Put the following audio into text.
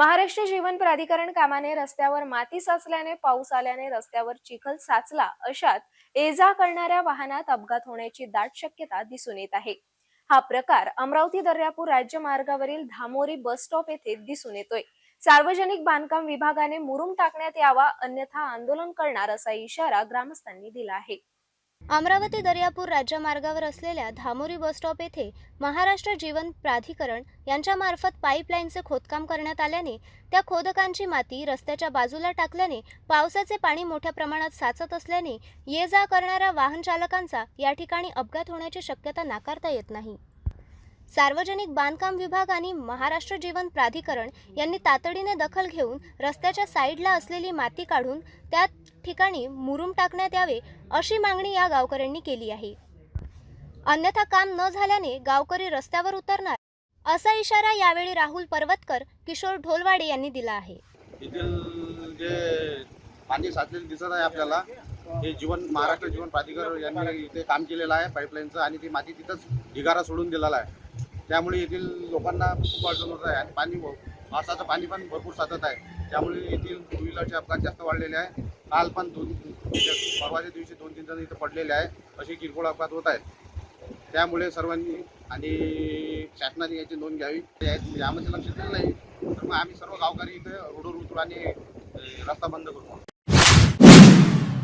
महाराष्ट्र जीवन प्राधिकरण कामाने रस्त्यावर माती साचल्याने पाऊस आल्याने रस्त्यावर चिखल साचला. अशात ये जा करणाऱ्या वाहनात अपघात होण्याची दाट शक्यता दिसून येत आहे. हा प्रकार अमरावती दर्यापूर राज्य मार्गावरील धामोरी बस स्टॉप येथे दिसून येतोय. सार्वजनिक बांधकाम विभागाने मुरुम टाकण्यात यावा अन्यथा आंदोलन करणार असा इशारा ग्रामस्थांनी दिला आहे. अमरावती दर्यापूर राज्यमार्गावर असलेल्या धामोरी बसस्टॉप येथे महाराष्ट्र जीवन प्राधिकरण यांच्यामार्फत पाईपलाईनचे खोदकाम करण्यात आल्याने त्या खोदकांची माती रस्त्याच्या बाजूला टाकल्याने पावसाचे पाणी मोठ्या प्रमाणात साचत असल्याने ये जा करणाऱ्या वाहन चालकांचा या ठिकाणी अपघात होण्याची शक्यता नाकारता येत नाही. सार्वजनिक बांधकाम विभाग आणि महाराष्ट्र जीवन प्राधिकरण यांनी तातडीने दखल घेऊन रस्त्याच्या साईडला असलेली माती काढून त्या ठिकाणी मुरुम टाकण्यात यावे अशी मागणी या गावकऱ्यांनी केली आहे. अन्यथा काम न झाल्याने गावकरी रस्त्यावर उतरणार असा इशारा यावेळी राहुल पर्वतकर किशोर ढोलवाडे यांनी दिला आहे. जे पाणी साचलेलं दिसत आहे आपल्याला हे जीवन महाराष्ट्र जीवन प्राधिकरण यांनी इथे काम केलेलं आहे पाईपलाईनचं आणि ती माती तिथंच ढिगारा सोडून दिलेला आहे. त्यामुळे येथील लोकांना खूप अडचण होत आहे. आणि पाणी पावसाचं पाणी पण भरपूर साचत आहे. त्यामुळे येथील टू व्हीलरचे अपघात जास्त वाढलेले आहे. काल पण दोन परवाच्या दिवशी दोन तीन जण इथं पडलेले आहे. असे किरकोळ अपघात होत आहेत. त्यामुळे सर्वांनी आणि शासनाने याची नोंद घ्यावी. यामध्ये लक्ष दिलं नाही. तर मग आम्ही सर्व गावकरी इथे रोडवर उतरू आणि रस्ता बंद करू.